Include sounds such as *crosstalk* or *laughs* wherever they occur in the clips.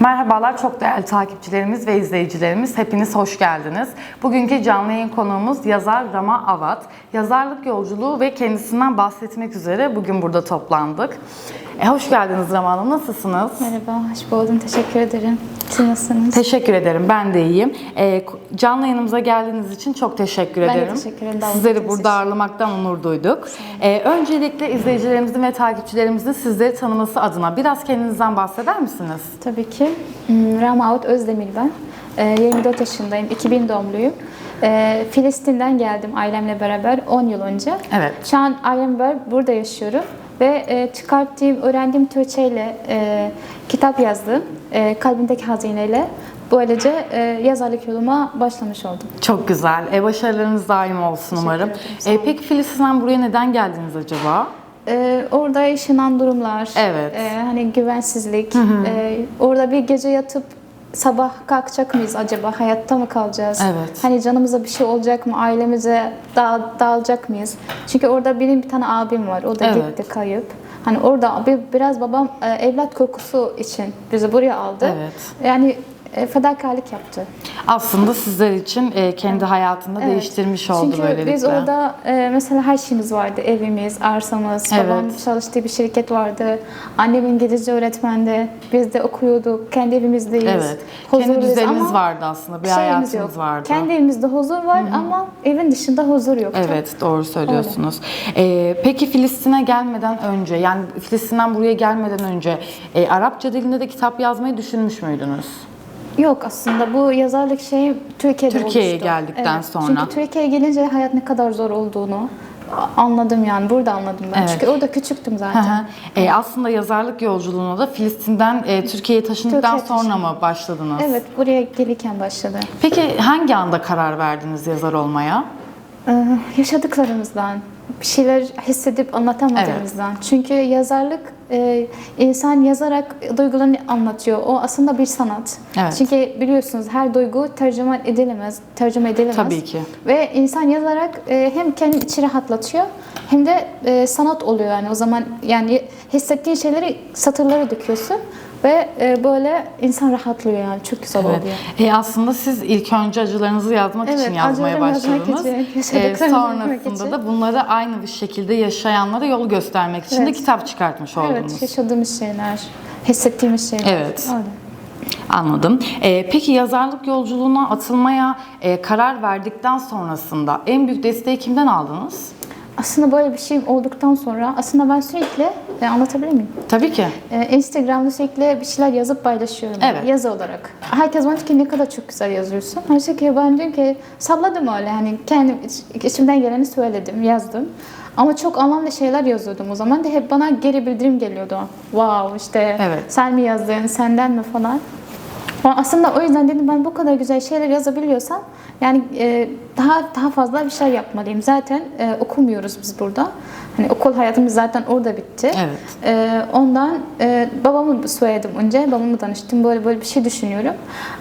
Merhabalar çok değerli takipçilerimiz ve izleyicilerimiz. Hepiniz hoş geldiniz. Bugünkü canlı yayın konuğumuz yazar Rama Avat. Yazarlık yolculuğu ve kendisinden bahsetmek üzere bugün burada toplandık. E, hoş geldiniz Rama Hanım. Nasılsınız? Merhaba, hoş buldum. Teşekkür ederim. Nasılsınız? Teşekkür ederim. Ben de iyiyim. E, canlı yayınımıza geldiğiniz için çok teşekkür Ben de ederim. teşekkür ederim Sizleri burada ağırlamaktan onur duyduk. E, öncelikle izleyicilerimizin ve takipçilerimizin sizleri tanıması adına biraz kendinizden bahseder misiniz? Tabii ki. Hmm, Rama Avut Özdemir ben. Ee, 24 yaşındayım. 2000 doğumluyum. Ee, Filistin'den geldim ailemle beraber 10 yıl önce. Evet. Şu an ailemle beraber burada yaşıyorum. Ve e, çıkarttığım, öğrendiğim Türkçe ile e, kitap yazdım. E, kalbimdeki hazineyle. Böylece e, yazarlık yoluma başlamış oldum. Çok güzel. E, başarılarınız daim olsun umarım. ederim, E, peki Filistin'den buraya neden geldiniz acaba? Ee, orada yaşanan durumlar, Evet. e, hani güvensizlik, e, orada bir gece yatıp sabah kalkacak mıyız acaba, hayatta mı kalacağız? Evet. Hani canımıza bir şey olacak mı, ailemize dağ, dağılacak mıyız? Çünkü orada benim bir tane abim var, o da Evet. gitti kayıp. Hani orada bir, biraz babam e, evlat korkusu için bizi buraya aldı. Evet. Yani fedakarlık yaptı. Aslında sizler için e, kendi hayatında Evet. değiştirmiş oldu Çünkü böylelikle. biz orada e, mesela her şeyimiz vardı. Evimiz, arsamız, babam Evet. çalıştığı bir şirket vardı. Annem İngilizce öğretmendi. Biz de okuyorduk. Kendi evimizdeyiz. Evet. Kendi düzeniniz ama vardı aslında. Bir hayatınız yok. vardı. Kendi evimizde huzur var ama evin dışında huzur yoktu. Evet doğru söylüyorsunuz. E, peki Filistin'e gelmeden önce yani Filistin'den buraya gelmeden önce e, Arapça dilinde de kitap yazmayı düşünmüş müydünüz? Yok aslında bu yazarlık şey Türkiye'de Türkiye'ye oluştu. geldikten Evet. sonra. Çünkü Türkiye'ye gelince hayat ne kadar zor olduğunu anladım yani. Burada anladım ben. Evet. Çünkü orada küçüktüm zaten. hı. E, aslında yazarlık yolculuğuna da Filistin'den e, Türkiye'ye taşındıktan Türkiye'ye sonra mı başladınız? Evet buraya gelirken başladı. Peki hangi anda karar verdiniz yazar olmaya? Ee, yaşadıklarımızdan, bir şeyler hissedip anlatamadığımızdan. Çünkü yazarlık e, insan yazarak duygularını anlatıyor. O aslında bir sanat. Evet. Çünkü biliyorsunuz her duygu tercüme edilemez, tercüme edilemez. Tabii ki. Ve insan yazarak e, hem kendini içi rahatlatıyor hem de e, sanat oluyor yani o zaman yani hissettiğin şeyleri satırlara döküyorsun ve e, böyle insan rahatlıyor yani çok güzel Evet. oluyor. E aslında siz ilk önce acılarınızı yazmak Evet, için yazmaya yazmak başladınız. için, E, yazmak sonrasında için. da bunları aynı bir şekilde yaşayanlara yol göstermek için de Evet. kitap çıkartmış oldunuz. Evet, yaşadığımız şeyler, hissettiğimiz şeyler. Evet. Öyle. Anladım. E, peki yazarlık yolculuğuna atılmaya e, karar verdikten sonrasında en büyük desteği kimden aldınız? Aslında böyle bir şeyim olduktan sonra aslında ben sürekli e, anlatabilir miyim? Tabii ki. E, Instagram'da sürekli bir şeyler yazıp paylaşıyorum. Evet. Yazı olarak. Herkes bana diyor ki ne kadar çok güzel yazıyorsun. Oysa ki ben diyorum ki salladım öyle. Hani kendim iç- içimden geleni söyledim, yazdım. Ama çok anlamlı şeyler yazıyordum o zaman da hep bana geri bildirim geliyordu. Wow işte Evet. sen mi yazdın, senden mi falan. Aslında o yüzden dedim ben bu kadar güzel şeyler yazabiliyorsam yani e, daha daha fazla bir şey yapmalıyım. Zaten e, okumuyoruz biz burada. Hani okul hayatımız zaten orada bitti. Evet. E, ondan e, babamı söyledim önce. Babamı danıştım. Böyle böyle bir şey düşünüyorum.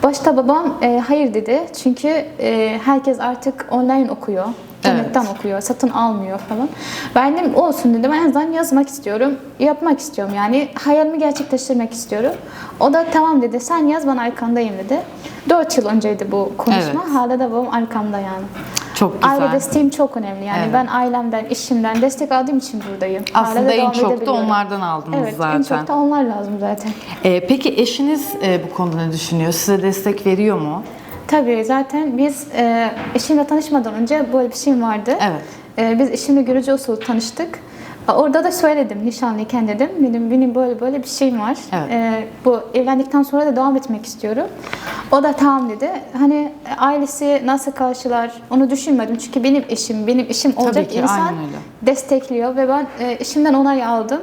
Başta babam e, hayır dedi. Çünkü e, herkes artık online okuyor. İnternetten okuyor, satın almıyor falan. Ben dedim olsun dedim en azından yazmak istiyorum, yapmak istiyorum yani hayalimi gerçekleştirmek istiyorum. O da tamam dedi sen yaz ben arkandayım dedi. 4 yıl önceydi bu konuşma. Evet. Hala da babam arkamda yani. Çok güzel. Aile desteğim çok önemli yani Evet. ben ailemden, işimden destek aldığım için buradayım. Aslında da en çok da onlardan aldınız Evet zaten. en çok da onlar lazım zaten. E, peki eşiniz e, bu konuda ne düşünüyor? Size destek veriyor mu? Tabii zaten biz e, eşimle tanışmadan önce böyle bir şeyim vardı. Evet. E, biz eşimle görücü usulü tanıştık. Orada da söyledim nişanlıyken dedim benim benim böyle böyle bir şeyim var. Evet. E, bu evlendikten sonra da devam etmek istiyorum. O da tamam dedi. Hani ailesi nasıl karşılar onu düşünmedim çünkü benim eşim benim işim olacak ki, insan destekliyor ve ben e, eşimden onay aldım.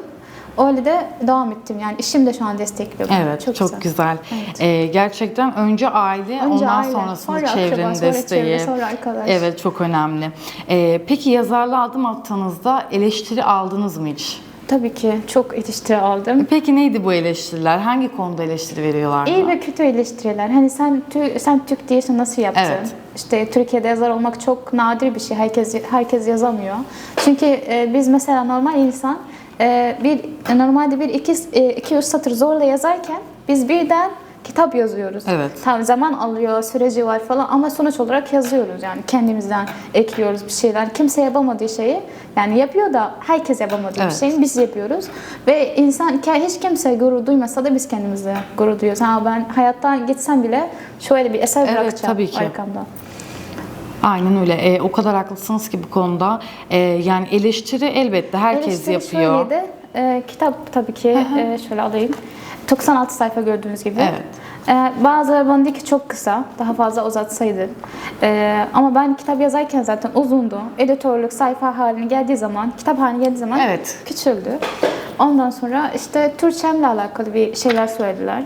Öyle de devam ettim yani eşim de şu an destekliyor. Evet, çok, güzel. Evet. Ee, gerçekten önce aile, Önce ondan aile, sonrasında sonra çevrenin akraba, sonra desteği. çevre, sonra arkadaş. Evet, çok önemli. Ee, peki yazarlığa adım attığınızda eleştiri aldınız mı hiç? Tabii ki çok eleştiri aldım. Peki neydi bu eleştiriler? Hangi konuda eleştiri veriyorlardı? İyi ve kötü eleştiriler. Hani sen Tü- sen Türk değilsin nasıl yaptın? Evet. İşte Türkiye'de yazar olmak çok nadir bir şey. Herkes herkes yazamıyor. Çünkü e, biz mesela normal insan e, bir normalde bir iki e, iki üç satır zorla yazarken biz birden kitap yazıyoruz. Evet. Tam zaman alıyor, süreci var falan ama sonuç olarak yazıyoruz yani kendimizden ekliyoruz bir şeyler. Kimse yapamadığı şeyi yani yapıyor da herkes yapamadığı Evet. bir şeyi biz yapıyoruz. Ve insan hiç kimse gurur duymasa da biz kendimizle gurur duyuyoruz. Ha ben hayattan gitsem bile şöyle bir eser Evet, bırakacağım tabii ki. arkamda. Aynen öyle. E, o kadar haklısınız ki bu konuda. E, yani eleştiri elbette herkes Eleştiri yapıyor. şöyleydi, e, kitap tabii ki e, şöyle alayım. 96 sayfa gördüğünüz gibi. Evet. E, bazıları bana dedi ki çok kısa, daha fazla uzatsaydın. E, ama ben kitap yazarken zaten uzundu. Editörlük sayfa haline geldiği zaman, kitap haline geldiği zaman Evet. küçüldü. Ondan sonra işte Türkçemle alakalı bir şeyler söylediler.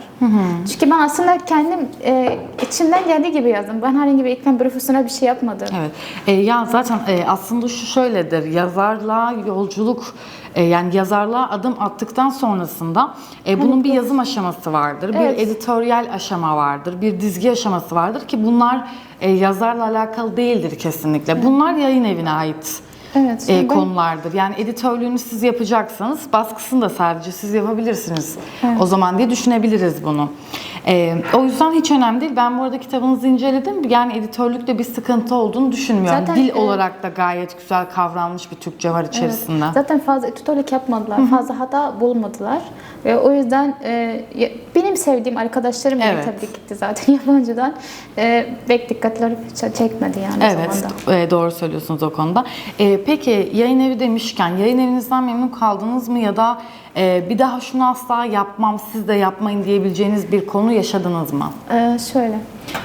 Çünkü ben aslında kendim e, içimden geldiği gibi yazdım. Ben herhangi bir eğitim profesyonel bir şey yapmadım. Evet. E, ya zaten e, aslında şu şöyledir. Yazarlığa yolculuk e, yani yazarlığa adım attıktan sonrasında e, bunun bir yazım aşaması vardır. Evet. Bir editoryal aşama vardır. Bir dizgi aşaması vardır ki bunlar e, yazarla alakalı değildir kesinlikle. Bunlar yayın evine ait. Evet. e, ben- konulardır. Yani editörlüğünü siz yapacaksanız baskısını da sadece siz yapabilirsiniz. O zaman diye düşünebiliriz bunu. E, o yüzden hiç önemli değil. Ben bu arada kitabınızı inceledim. Yani editörlükte bir sıkıntı olduğunu düşünmüyorum. Zaten, Dil e, olarak da gayet güzel kavranmış bir Türkçe var içerisinde. Evet. Zaten fazla editörlük yapmadılar, fazla hata bulmadılar. Ve o yüzden e, benim sevdiğim arkadaşlarım Evet. tebrik etti zaten *laughs* yabancıdan. E, pek dikkatleri çekmedi yani Evet, zaman da. e, doğru söylüyorsunuz o konuda. E, peki yayın evi demişken, yayın evinizden memnun kaldınız mı ya da e, bir daha şunu asla yapmam, siz de yapmayın diyebileceğiniz bir konu yaşadınız mı? E, şöyle,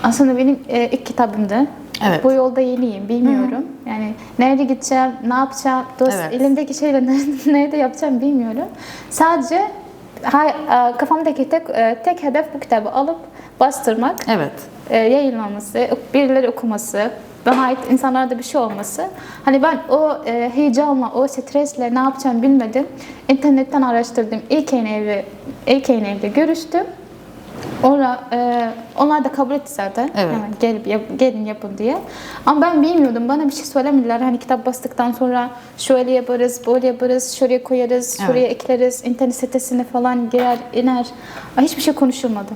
aslında benim e, ilk kitabımdı. Evet. Bu yolda yeniyim, bilmiyorum. Yani nerede gideceğim, ne yapacağım, dost, Evet. elimdeki şeyle *laughs* nerede, yapacağım bilmiyorum. Sadece ha- e, kafamdaki tek, e, tek hedef bu kitabı alıp bastırmak. Evet. e, yayınlanması, birileri okuması, bana ait insanlarda bir şey olması. Hani ben o e, heyecanla, o stresle ne yapacağımı bilmedim. İnternetten araştırdım. İlk yayın evi, ilk yayın evde görüştüm. Ora, e, onlar da kabul etti zaten. Evet. Hemen gelip yap- gelin yapın diye. Ama ben bilmiyordum. Bana bir şey söylemediler. Hani kitap bastıktan sonra şöyle yaparız, böyle yaparız, şuraya koyarız, Evet. şuraya ekleriz, internet sitesine falan girer, iner. Hiçbir şey konuşulmadı.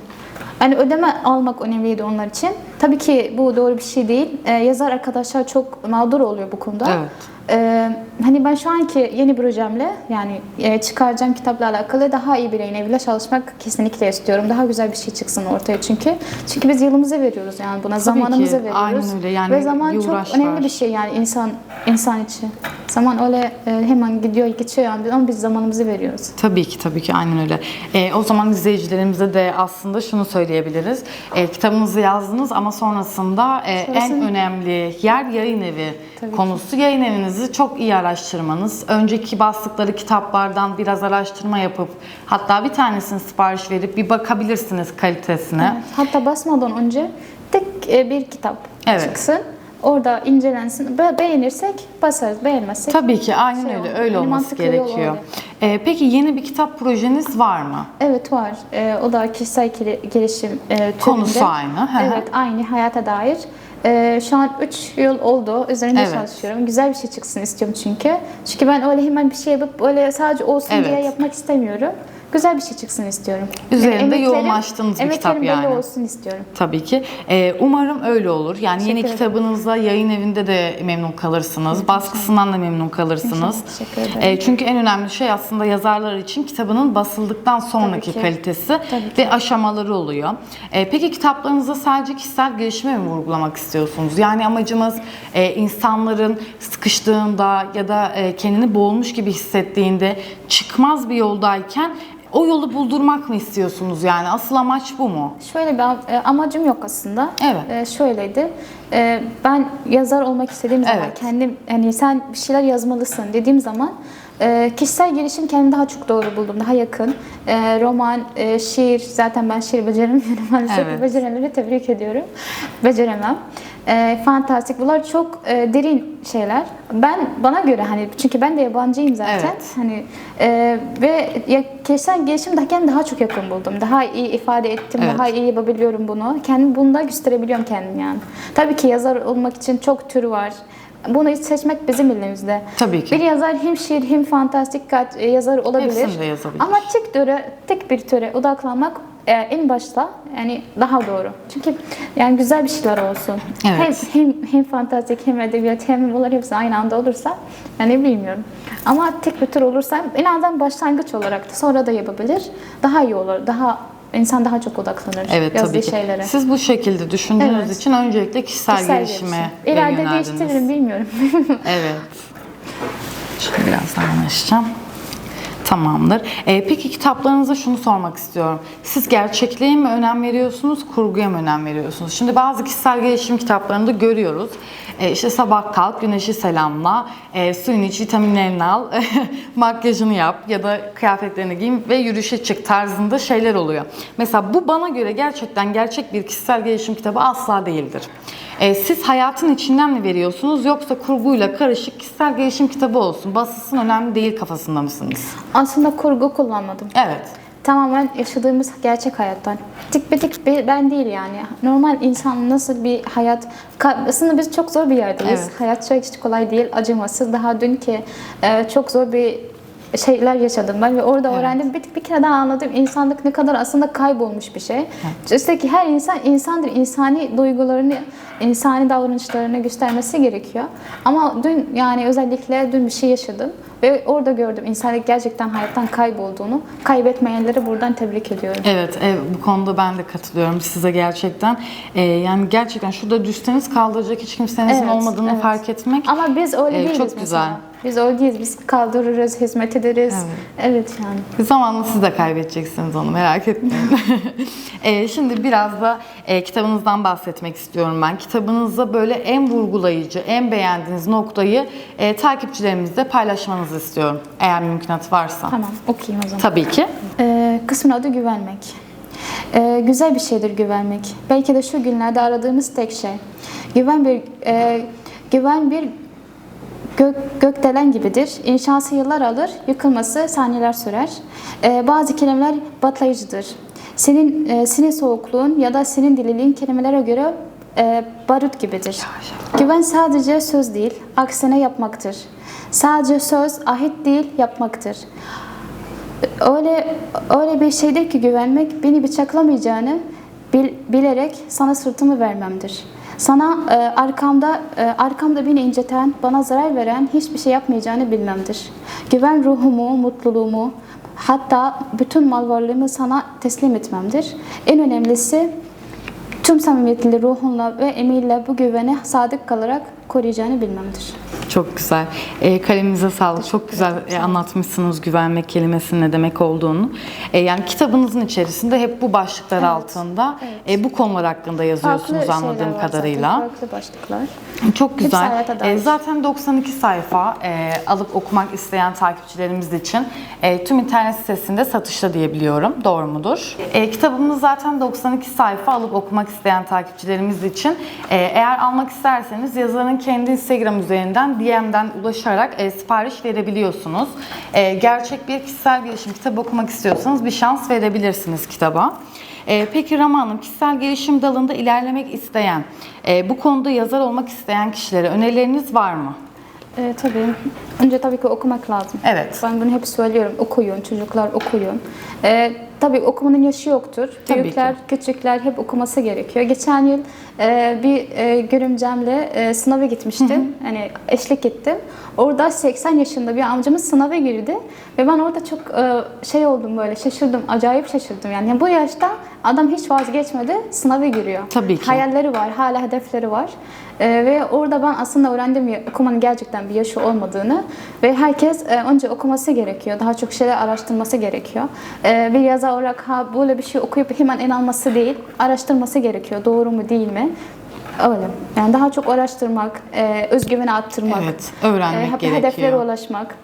Hani ödeme almak önemliydi onlar için. Tabii ki bu doğru bir şey değil. Ee, yazar arkadaşlar çok mağdur oluyor bu konuda. Evet. Ee, hani ben şu anki yeni projemle yani e, çıkaracağım kitapla alakalı daha iyi bir yayın eviyle çalışmak kesinlikle istiyorum. Daha güzel bir şey çıksın ortaya çünkü. Çünkü biz yılımızı veriyoruz yani buna, zamanımızı ki, veriyoruz. aynen öyle. Yani Ve zaman çok önemli bir şey yani insan insan için. Zaman öyle e, hemen gidiyor geçiyor yani ama biz zamanımızı veriyoruz. Tabii ki tabii ki aynen öyle. Ee, o zaman izleyicilerimize de aslında şunu söyleyebiliriz. Ee, kitabınızı yazdınız ama sonrasında e, en önemli yer yayın evi Tabii ki. konusu. Yayın evinizi çok iyi araştırmanız. Önceki bastıkları kitaplardan biraz araştırma yapıp hatta bir tanesini sipariş verip bir bakabilirsiniz kalitesine. Evet. Hatta basmadan önce tek e, bir kitap Evet. çıksın. Orada incelensin. Be- beğenirsek basarız, beğenmezsek Tabii ki aynen Şey öyle. Öyle Yani olması gerekiyor. Ee, peki yeni bir kitap projeniz var mı? Evet var. Ee, o da kişisel gel- gelişim e, türünde. Konusu aynı. Evet aynı hayata dair. Ee, şu an 3 yıl oldu. Üzerinde Evet. çalışıyorum. Güzel bir şey çıksın istiyorum çünkü. Çünkü ben öyle hemen bir şey yapıp öyle sadece olsun Evet. diye yapmak istemiyorum. Güzel bir şey çıksın istiyorum. Üzerinde emeklerim- yoğunlaştığınız bir kitap emeklerim yani. olsun istiyorum. Tabii ki. Ee, umarım öyle olur. Yani yeni Teşekkür kitabınızla yayın evinde de memnun kalırsınız. Baskısından da memnun kalırsınız. Teşekkür ederim. Ee, çünkü en önemli şey aslında yazarlar için kitabının basıldıktan sonraki Tabii ki. kalitesi Tabii ve aşamaları oluyor. Ee, peki kitaplarınızda sadece kişisel gelişime mi vurgulamak istiyorsunuz? Yani amacımız e, insanların sıkıştığında ya da e, kendini boğulmuş gibi hissettiğinde çıkmaz bir yoldayken o yolu buldurmak mı istiyorsunuz yani? Asıl amaç bu mu? Şöyle bir e, amacım yok aslında. Evet. E, şöyleydi. E, ben yazar olmak istediğim zaman Evet. kendim hani sen bir şeyler yazmalısın dediğim zaman e, kişisel gelişim kendimi daha çok doğru buldum. Daha yakın. E, roman, e, şiir zaten ben şiir beceremiyorum maalesef. Evet. Becerenleri tebrik ediyorum. Beceremem. E, fantastik. Bunlar çok e, derin şeyler. Ben bana göre hani çünkü ben de yabancıyım zaten. Evet. Hani e, ve ya, kişisel gelişim daha çok yakın buldum. Daha iyi ifade ettim, Evet. daha iyi yapabiliyorum bunu. Kendimi bunda gösterebiliyorum kendim yani. Tabii ki yazar olmak için çok tür var. Bunu seçmek bizim elimizde. Tabii ki. Bir yazar hem şiir hem fantastik e, yazar olabilir. Hepsini de yazabilir. Ama tek türe, tek bir türe odaklanmak e, en başta yani daha doğru. Çünkü yani güzel bir şeyler olsun. Evet. Hem, hem, hem fantastik hem edebiyat hem bunlar hepsi aynı anda olursa yani bilmiyorum. Ama tek bir tür olursa en azından başlangıç olarak da sonra da yapabilir. Daha iyi olur. Daha insan daha çok odaklanır Evet yazdığı tabii şeylere. Siz bu şekilde düşündüğünüz Evet. için öncelikle kişisel, Kişisel gelişime gelişim. İleride değiştiririm bilmiyorum. *laughs* Evet. Şimdi biraz daha yanaşacağım. Tamamdır. Ee, peki kitaplarınıza şunu sormak istiyorum. Siz gerçekliğe mi önem veriyorsunuz, kurguya mı önem veriyorsunuz? Şimdi bazı kişisel gelişim kitaplarında görüyoruz. Ee, işte sabah kalk, güneşi selamla, e, suyunu iç, vitaminlerini al, *laughs* makyajını yap ya da kıyafetlerini giyin ve yürüyüşe çık tarzında şeyler oluyor. Mesela bu bana göre gerçekten gerçek bir kişisel gelişim kitabı asla değildir. Ee, siz hayatın içinden mi veriyorsunuz yoksa kurguyla karışık kişisel gelişim kitabı olsun, basılsın önemli değil kafasında mısınız? Aslında kurgu kullanmadım. Evet. Tamamen yaşadığımız gerçek hayattan. Tık bir tık bir ben değil yani. Normal insan nasıl bir hayat... Aslında biz çok zor bir yerdeyiz. Evet. Hayat çok hiç kolay değil, acımasız. Daha dünkü e, çok zor bir şeyler yaşadım ben ve orada öğrendim. Bir, bir kere daha anladım insanlık ne kadar aslında kaybolmuş bir şey. İşte ki her insan insandır. insani duygularını, insani davranışlarını göstermesi gerekiyor. Ama dün yani özellikle dün bir şey yaşadım ve orada gördüm insanlık gerçekten hayattan kaybolduğunu. Kaybetmeyenleri buradan tebrik ediyorum. Evet, e, bu konuda ben de katılıyorum size gerçekten. E, yani gerçekten şurada düşseniz kaldıracak hiç kimsenizin Evet, olmadığını evet. fark etmek. Ama biz öyle Ee, değiliz çok mesela. Biz değiliz. Biz kaldırırız, hizmet ederiz. Evet, yani. Zamanla siz de kaybedeceksiniz onu merak etmeyin. *laughs* E, şimdi biraz da e, kitabınızdan bahsetmek istiyorum ben. Kitabınızda böyle en vurgulayıcı, en beğendiğiniz noktayı e, takipçilerimizle paylaşmanızı istiyorum. Eğer mümkünat varsa. Tamam, okuyayım o zaman. Tabii ki. Ee, kısmın adı güvenmek. Ee, güzel bir şeydir güvenmek. Belki de şu günlerde aradığımız tek şey. Güven bir e, güven bir gök, gökdelen gibidir. İnşası yıllar alır, yıkılması saniyeler sürer. Ee, bazı kelimeler patlayıcıdır. Senin e, senin soğukluğun ya da senin dililiğin kelimelere göre e, barut gibidir. Güven sadece söz değil, aksine yapmaktır. Sadece söz, ahit değil, yapmaktır. Öyle öyle bir şeydir ki güvenmek beni bıçaklamayacağını bil- bilerek sana sırtımı vermemdir. Sana e, arkamda e, arkamda beni inciten, bana zarar veren hiçbir şey yapmayacağını bilmemdir. Güven ruhumu, mutluluğumu, hatta bütün mal varlığımı sana teslim etmemdir. En önemlisi tüm samimiyetle ruhunla ve emeğiyle bu güvene sadık kalarak koruyacağını bilmemdir. Çok güzel. E, kaleminize sağlık. Çok güzel e, anlatmışsınız güvenmek kelimesinin ne demek olduğunu. E, yani kitabınızın içerisinde hep bu başlıklar altında e, bu konular hakkında yazıyorsunuz Farklı anladığım kadarıyla. Zaten, farklı başlıklar. Çok güzel. E, zaten 92 sayfa e, alıp okumak isteyen takipçilerimiz için e, tüm internet sitesinde satışta diyebiliyorum. Doğru mudur? E, kitabımız zaten 92 sayfa alıp okumak isteyen takipçilerimiz için e, eğer almak isterseniz yazarın kendi Instagram üzerinden DM'den ulaşarak e, sipariş verebiliyorsunuz. E, gerçek bir kişisel gelişim kitabı okumak istiyorsanız bir şans verebilirsiniz kitaba. Ee, peki Rama Hanım, kişisel gelişim dalında ilerlemek isteyen, e, bu konuda yazar olmak isteyen kişilere önerileriniz var mı? Ee, tabii. Önce tabii ki okumak lazım. Evet. Ben bunu hep söylüyorum. Okuyun, çocuklar okuyun. Ee, tabii okumanın yaşı yoktur. Tabii Büyükler, küçükler hep okuması gerekiyor. Geçen yıl e, bir e, görümcemle e, sınava gitmiştim. Hani eşlik ettim. Orada 80 yaşında bir amcamız sınava girdi. Ve ben orada çok e, şey oldum böyle şaşırdım. Acayip şaşırdım yani. Yani bu yaşta adam hiç vazgeçmedi sınava giriyor. Tabii ki. Hayalleri var, hala hedefleri var. Ee, ve orada ben aslında öğrendim okumanın gerçekten bir yaşı olmadığını ve herkes e, önce okuması gerekiyor. Daha çok şeyler araştırması gerekiyor. Ee, bir yazar olarak ha böyle bir şey okuyup hemen inanması değil, araştırması gerekiyor. Doğru mu değil mi? Öyle. Yani daha çok araştırmak, e, özgüveni arttırmak, Evet, öğrenmek hep gerekiyor. hedeflere ulaşmak.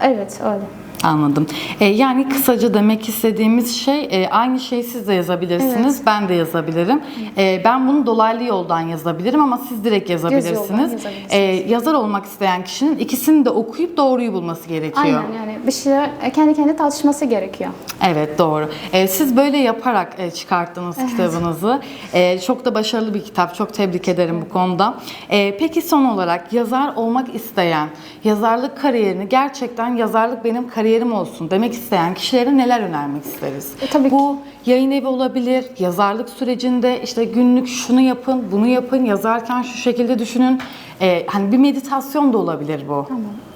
Evet, öyle. Anladım. E, yani kısaca demek istediğimiz şey e, aynı şeyi siz de yazabilirsiniz, ben de yazabilirim. E, ben bunu dolaylı yoldan yazabilirim ama siz direkt yazabilirsiniz. yazabilirsiniz. E, yazar olmak isteyen kişinin ikisini de okuyup doğruyu bulması gerekiyor. Aynen yani bir şeyler e, kendi kendine tartışması gerekiyor. Evet doğru. Ee, siz böyle yaparak e, çıkarttınız kitabınızı. Ee, çok da başarılı bir kitap. Çok tebrik ederim bu konuda. Ee, peki son olarak yazar olmak isteyen, yazarlık kariyerini gerçekten yazarlık benim kariyerim kariyerim olsun demek isteyen kişilere neler önermek isteriz? E, tabii ki. Bu yayın evi olabilir, yazarlık sürecinde işte günlük şunu yapın, bunu yapın, yazarken şu şekilde düşünün. Ee, hani bir meditasyon da olabilir bu.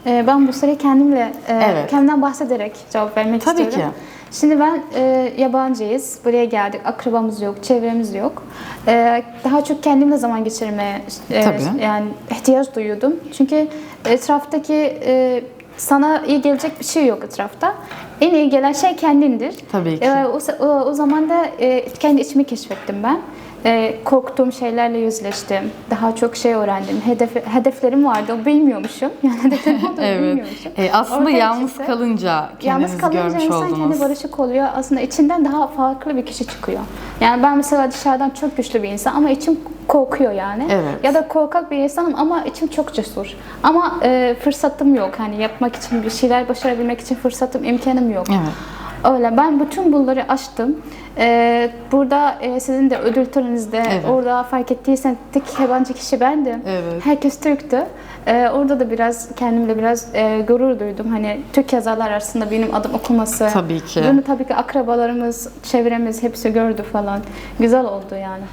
Ee, ben bu soruyu kendimle, e, Evet. kendimden bahsederek cevap vermek Tabii istiyorum. ki. Şimdi ben e, yabancıyız, buraya geldik, akrabamız yok, çevremiz yok. E, daha çok kendimle zaman geçirmeye e, Tabii. yani ihtiyaç duyuyordum. Çünkü etraftaki e, sana iyi gelecek bir şey yok etrafta. En iyi gelen şey kendindir. Tabii ki. E, o, o, o zaman da e, kendi içimi keşfettim ben. E, korktuğum şeylerle yüzleştim. Daha çok şey öğrendim. Hedef, hedeflerim vardı. O bilmiyormuşum. *laughs* Yani hedeflerim olduğunu Evet. bilmiyormuşum. Ee, aslında Ortaya yalnız çıktı. kalınca kendinizi Yalnız kalınca görmüş insan oldunuz. kendi barışık oluyor. Aslında içinden daha farklı bir kişi çıkıyor. Yani ben mesela dışarıdan çok güçlü bir insan ama içim korkuyor yani. Evet. Ya da korkak bir insanım ama içim çok cesur. Ama e, fırsatım yok. Hani yapmak için bir şeyler başarabilmek için fırsatım, imkanım yok. Evet. Öyle. Ben bütün bunları açtım. Ee, burada e, sizin de ödül töreninizde Evet. orada fark ettiyseniz tek yabancı kişi bendim. Evet. Herkes Türktü. Ee, orada da biraz kendimle biraz e, gurur duydum. Hani Türk yazarlar arasında benim adım okunması. Tabii ki. Bunu tabii ki akrabalarımız, çevremiz hepsi gördü falan. Güzel oldu yani.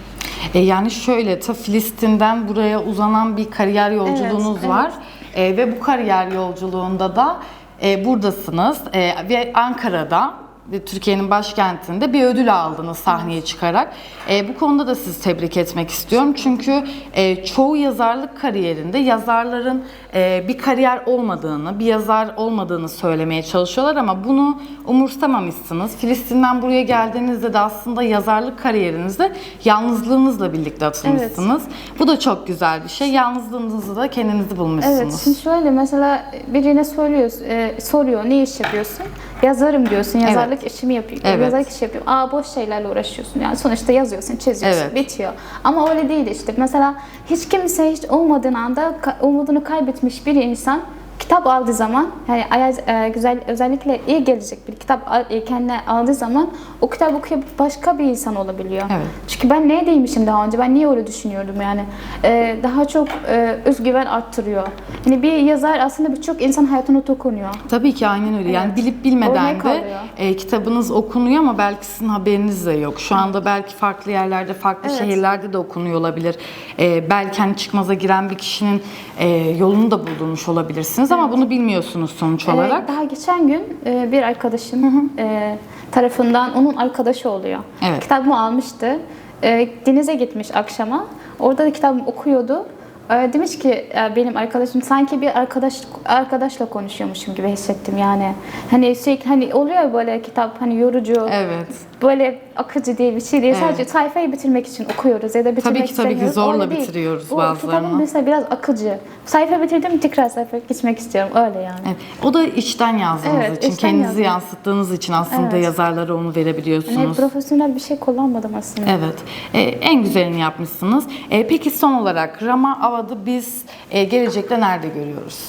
E, yani şöyle ta Filistin'den buraya uzanan bir kariyer yolculuğunuz evet. var. E, ve bu kariyer yolculuğunda da e, buradasınız E, ve Ankara'da Türkiye'nin başkentinde bir ödül aldınız sahneye çıkarak. E, bu konuda da sizi tebrik etmek istiyorum. Çünkü e, çoğu yazarlık kariyerinde yazarların e, bir kariyer olmadığını, bir yazar olmadığını söylemeye çalışıyorlar ama bunu umursamamışsınız. Filistin'den buraya geldiğinizde de aslında yazarlık kariyerinizde yalnızlığınızla birlikte atılmışsınız. Bu da çok güzel bir şey. Yalnızlığınızı da kendinizi bulmuşsunuz. Evet, şimdi şöyle mesela birine soruyorsun, e, soruyor ne iş yapıyorsun? Yazarım diyorsun, yazarlık işimi yapıyorum, Evet. yazarlık işi yapıyorum. Aa boş şeylerle uğraşıyorsun yani sonuçta yazıyorsun, çiziyorsun, Evet. bitiyor. Ama öyle değil işte. Mesela hiç kimse hiç olmadığın anda umudunu kaybetmiş bir insan kitap aldığı zaman yani e, güzel özellikle iyi gelecek bir kitap e, kendine aldığı zaman o kitap okuyup başka bir insan olabiliyor. Evet. Çünkü ben neydeymişim daha önce? Ben niye öyle düşünüyordum yani? Ee, daha çok e, özgüven arttırıyor. Yani bir yazar aslında birçok insan hayatına dokunuyor. Tabii ki aynen öyle. Yani bilip bilmeden de e, kitabınız okunuyor ama belki sizin haberiniz de yok. Şu anda belki farklı yerlerde, farklı Evet. şehirlerde de okunuyor olabilir. E, belki hani çıkmaza giren bir kişinin e, yolunu da buldurmuş olabilirsiniz ama bunu bilmiyorsunuz sonuç olarak. daha geçen gün e, bir arkadaşım e, tarafından onun arkadaşı oluyor. Evet. Kitabımı almıştı. E, denize gitmiş akşama. Orada da kitabımı okuyordu. E, demiş ki e, benim arkadaşım sanki bir arkadaş arkadaşla konuşuyormuşum gibi hissettim yani. Hani sürekli hani oluyor ya böyle kitap hani yorucu. Evet. Böyle akıcı değil bir şey değil. Evet. Sadece sayfayı bitirmek için okuyoruz ya da bitirmek Tabii ki, tabii ki zorla Öyle değil. bitiriyoruz Bu bazılarını. kitabın mesela biraz akıcı. Sayfa bitirdim tekrar sayfa geçmek istiyorum. Öyle yani. Evet. O da içten yazdığınız Evet, için, içten kendinizi yazdım. yansıttığınız için aslında Evet. yazarlara onu verebiliyorsunuz. Yani profesyonel bir şey kullanmadım aslında. Evet. Ee, en güzelini yapmışsınız. Ee, peki son olarak Rama Avad'ı biz e, gelecekte nerede görüyoruz?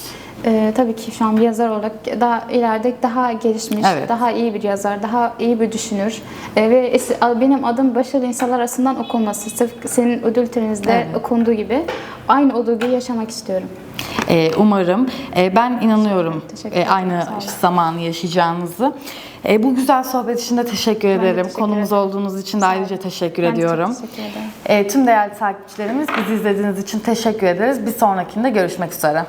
Ee, tabii ki şu an bir yazar olarak daha ileride daha gelişmiş, Evet. daha iyi bir yazar, daha iyi bir düşünür Ee, ve benim adım başarılı insanlar arasından okunması. Sırf senin ödül töreninizde Evet. okunduğu gibi aynı o duyguyu yaşamak istiyorum. Ee, umarım. Ee, ben inanıyorum e, aynı zamanı yaşayacağınızı. E, bu güzel sohbet için de teşekkür ederim. teşekkür Konumuz ederim. olduğunuz için de ayrıca teşekkür Ben ediyorum. teşekkür ederim. E, tüm değerli takipçilerimiz bizi izlediğiniz için teşekkür ederiz. Bir sonrakinde görüşmek üzere.